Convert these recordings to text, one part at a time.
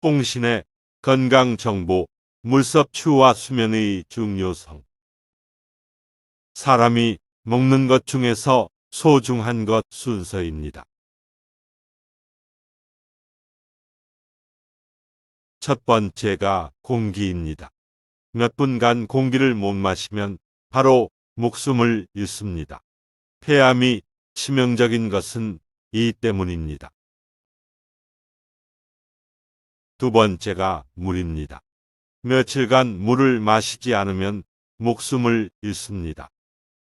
홍신의 건강정보, 물섭취와 수면의 중요성. 사람이 먹는 것 중에서 소중한 것 순서입니다. 첫 번째가 공기입니다. 몇 분간 공기를 못 마시면 바로 목숨을 잃습니다. 폐암이 치명적인 것은 이 때문입니다. 두 번째가 물입니다. 며칠간 물을 마시지 않으면 목숨을 잃습니다.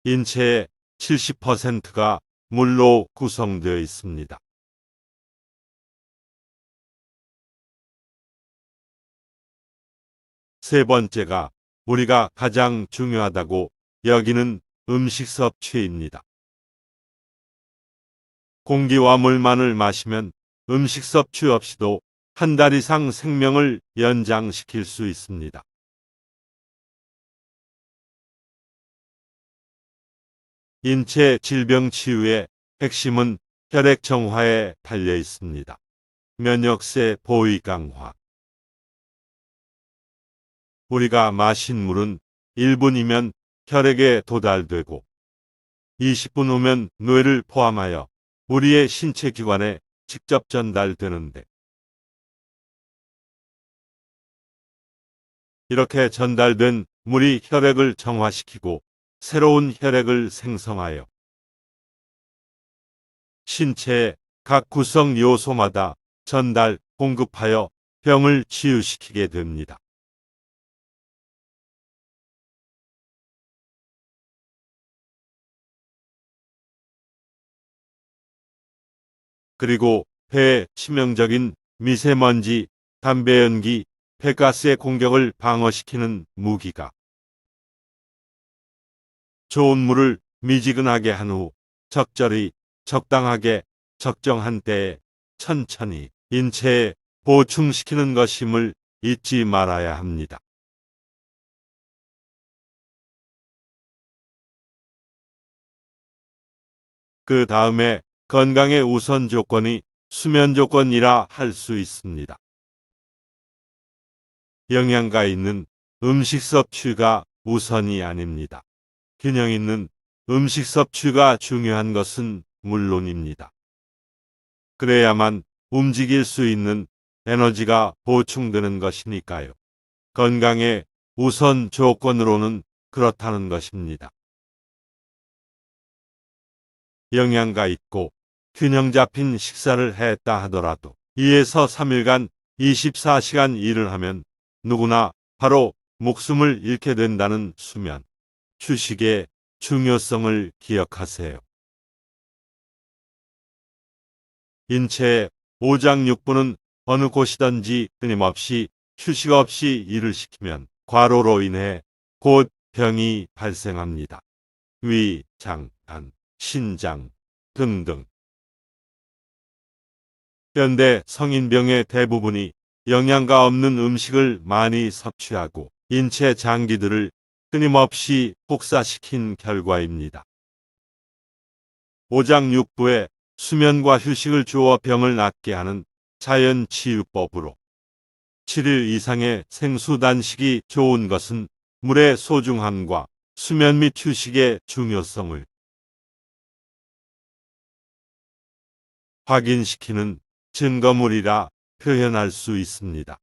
인체의 70%가 물로 구성되어 있습니다. 세 번째가 우리가 가장 중요하다고 여기는 음식 섭취입니다. 공기와 물만을 마시면 음식 섭취 없이도 한 달 이상 생명을 연장시킬 수 있습니다. 인체 질병 치유의 핵심은 혈액 정화에 달려 있습니다. 면역세 보위 강화. 우리가 마신 물은 1분이면 혈액에 도달되고 20분 후면 뇌를 포함하여 우리의 신체 기관에 직접 전달되는데 이렇게 전달된 물이 혈액을 정화시키고 새로운 혈액을 생성하여 신체의 각 구성 요소마다 전달, 공급하여 병을 치유시키게 됩니다. 그리고 폐에 치명적인 미세먼지, 담배 연기, 폐가스의 공격을 방어시키는 무기가 좋은 물을 미지근하게 한 후 적절히 적당하게 적정한 때에 천천히 인체에 보충시키는 것임을 잊지 말아야 합니다. 그 다음에 건강의 우선 조건이 수면 조건이라 할 수 있습니다. 영양가 있는 음식 섭취가 우선이 아닙니다. 균형 있는 음식 섭취가 중요한 것은 물론입니다. 그래야만 움직일 수 있는 에너지가 보충되는 것이니까요. 건강의 우선 조건으로는 그렇다는 것입니다. 영양가 있고 균형 잡힌 식사를 했다 하더라도 2에서 3일간 24시간 일을 하면 누구나 바로 목숨을 잃게 된다는 수면, 휴식의 중요성을 기억하세요. 인체의 오장육부는 어느 곳이든지 끊임없이 휴식 없이 일을 시키면 과로로 인해 곧 병이 발생합니다. 위, 장, 간, 신장 등등. 현대 성인병의 대부분이 영양가 없는 음식을 많이 섭취하고 인체 장기들을 끊임없이 폭사시킨 결과입니다. 오장육부에 수면과 휴식을 주어 병을 낫게 하는 자연 치유법으로 7일 이상의 생수 단식이 좋은 것은 물의 소중함과 수면 및 휴식의 중요성을 확인시키는 증거물이라 표현할 수 있습니다.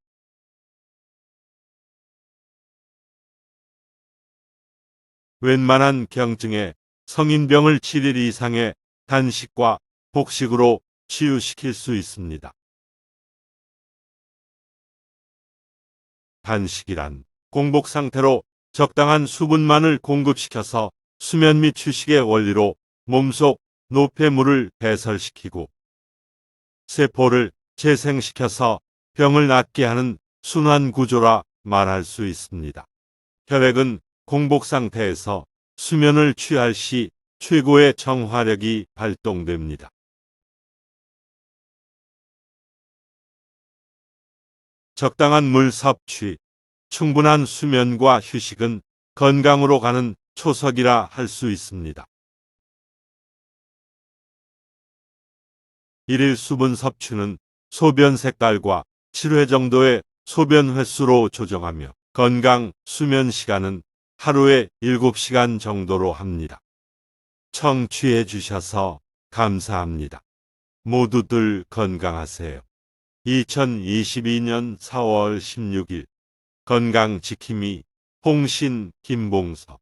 웬만한 경증에 성인병을 7일 이상의 단식과 복식으로 치유시킬 수 있습니다. 단식이란 공복 상태로 적당한 수분만을 공급시켜서 수면 및 휴식의 원리로 몸속 노폐물을 배설시키고 세포를 재생시켜서 병을 낫게 하는 순환 구조라 말할 수 있습니다. 혈액은 공복 상태에서 수면을 취할 시 최고의 정화력이 발동됩니다. 적당한 물 섭취, 충분한 수면과 휴식은 건강으로 가는 초석이라 할 수 있습니다. 일일 수분 섭취는 소변 색깔과 7회 정도의 소변 횟수로 조정하며 건강 수면 시간은 하루에 7시간 정도로 합니다. 청취해 주셔서 감사합니다. 모두들 건강하세요. 2022년 4월 16일 건강 지킴이 홍신 김봉석